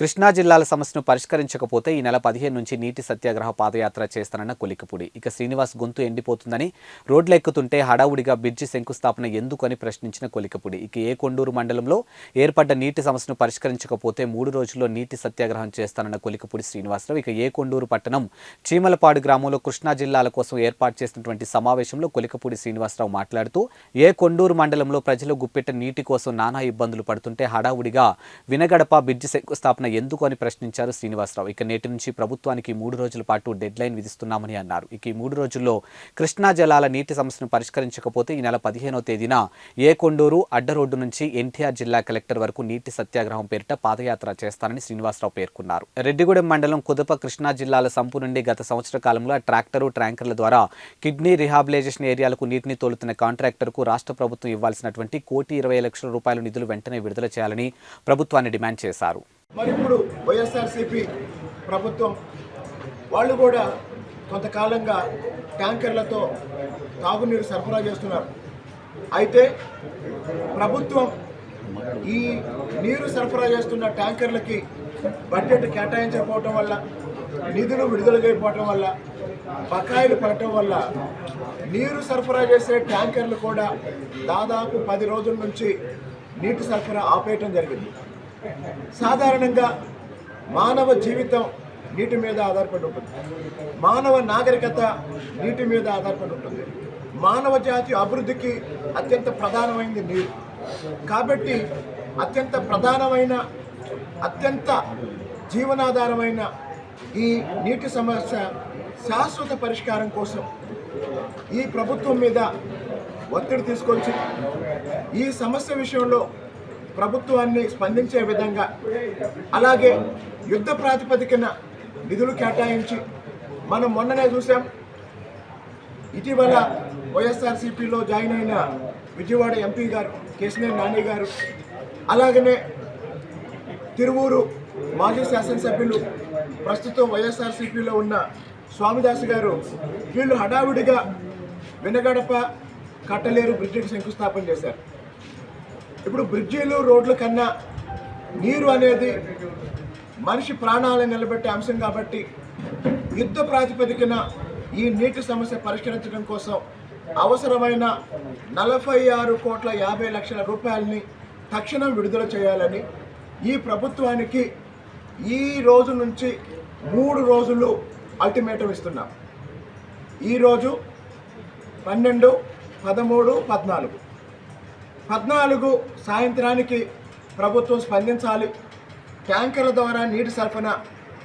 కృష్ణా జిల్లాల సమస్యను పరిష్కరించకపోతే ఈ నెల పదిహేను నుంచి నీటి సత్యాగ్రహ పాదయాత్ర చేస్తానన్న కొలికపూడి ఇక శ్రీనివాస్ గొంతు ఎండిపోతుందని రోడ్లు ఎక్కుతుంటే హడావుడిగా బ్రిడ్జి శంకుస్థాపన ఎందుకని ప్రశ్నించిన కొలికపూడి ఇక ఏ కొండూరు మండలంలో ఏర్పడ్డ నీటి సమస్యను పరిష్కరించకపోతే మూడు రోజుల్లో నీటి సత్యాగ్రహం చేస్తానన్న కొలికపూడి శ్రీనివాసరావు. ఇక ఏ కొండూరు పట్టణం చీమలపాడు గ్రామంలో కృష్ణా జిల్లాల కోసం ఏర్పాటు చేసినటువంటి సమావేశంలో కొలికపూడి శ్రీనివాసరావు మాట్లాడుతూ ఏ కొండూరు మండలంలో ప్రజలు గుప్పెట్ట నీటి కోసం నానా ఇబ్బందులు పడుతుంటే హడావుడిగా వినగడప బ్రిడ్జి శంకుస్థాపన ఎందుకు అని ప్రశ్నించారు శ్రీనివాసరావు. ఇక నేటి నుంచి ప్రభుత్వానికి మూడు రోజుల పాటు డెడ్ లైన్ విధిస్తున్నామని అన్నారు. ఇక ఈ మూడు రోజుల్లో కృష్ణా జలాల నీటి సమస్యను పరిష్కరించకపోతే ఈ నెల పదిహేనో తేదీన ఏ కొండూరు అడ్డ రోడ్డు నుంచి ఎన్టీఆర్ జిల్లా కలెక్టర్ వరకు నీటి సత్యాగ్రహం పేరిట పాదయాత్ర చేస్తానని శ్రీనివాసరావు పేర్కొన్నారు. రెడ్డిగూడెం మండలం కుదప కృష్ణా జిల్లాల సంపు నుండి గత సంవత్సర కాలంలో ట్రాక్టరు ట్యాంకర్ల ద్వారా కిడ్నీ రిహాబిలైజేషన్ ఏరియాలకు నీటిని తోలుతున్న కాంట్రాక్టర్కు రాష్ట్ర ప్రభుత్వం ఇవ్వాల్సినటువంటి కోటి ఇరవై లక్షల రూపాయల నిధులు వెంటనే విడుదల చేయాలని ప్రభుత్వాన్ని డిమాండ్ చేశారు. మరి ఇప్పుడు వైఎస్ఆర్సీపీ ప్రభుత్వం వాళ్ళు కూడా కొంతకాలంగా ట్యాంకర్లతో తాగునీరు సరఫరా చేస్తున్నారు. అయితే ప్రభుత్వం ఈ నీరు సరఫరా చేస్తున్న ట్యాంకర్లకి బడ్జెట్ కేటాయించకపోవటం వల్ల నిధులు విడుదల చేయకపోవటం వల్ల బకాయిలు పడటం వల్ల నీరు సరఫరా చేసే ట్యాంకర్లు కూడా దాదాపు పది రోజుల నుంచి నీటి సరఫరా ఆపేయటం జరిగింది. సాధారణంగా మానవ జీవితం నీటి మీద ఆధారపడి ఉంటుంది. మానవ నాగరికత నీటి మీద ఆధారపడి ఉంటుంది. మానవ జాతి అభివృద్ధికి అత్యంత ప్రధానమైనది నీరు. కాబట్టి అత్యంత ప్రధానమైన అత్యంత జీవనాధారమైన ఈ నీటి సమస్య శాశ్వత పరిష్కారం కోసం ఈ ప్రభుత్వం మీద ఒత్తిడి తీసుకొచ్చి ఈ సమస్య విషయంలో ప్రభుత్వాన్ని స్పందించే విధంగా అలాగే యుద్ధ ప్రాతిపదికన నిధులు కేటాయించి మనం మొన్ననే చూసాం ఇటీవల వైఎస్ఆర్సీపీలో జాయిన్ అయిన విజయవాడ ఎంపీ గారు కేసినేని నాని గారు అలాగనే తిరువూరు మాజీ శాసనసభ్యులు ప్రస్తుతం వైఎస్ఆర్సీపీలో ఉన్న స్వామిదాస్ గారు వీళ్ళు హడావుడిగా వెనగడప కట్టలేరు బ్రిడ్జికి శంకుస్థాపన చేశారు. ఇప్పుడు బ్రిడ్జీలు రోడ్ల కన్నా నీరు అనేది మనిషి ప్రాణాలను నిలబెట్టే అంశం కాబట్టి యుద్ధ ప్రాతిపదికన ఈ నీటి సమస్య పరిష్కరించడం కోసం అవసరమైన నలభై ఆరు కోట్ల యాభై లక్షల రూపాయలని తక్షణం విడుదల చేయాలని ఈ ప్రభుత్వానికి ఈ రోజు నుంచి మూడు రోజులు అల్టిమేటం ఇస్తున్నాం. ఈరోజు పన్నెండు పదమూడు పద్నాలుగు. పద్నాలుగు సాయంత్రానికి ప్రభుత్వం స్పందించాలి. ట్యాంకర్ల ద్వారా నీటి సరఫరా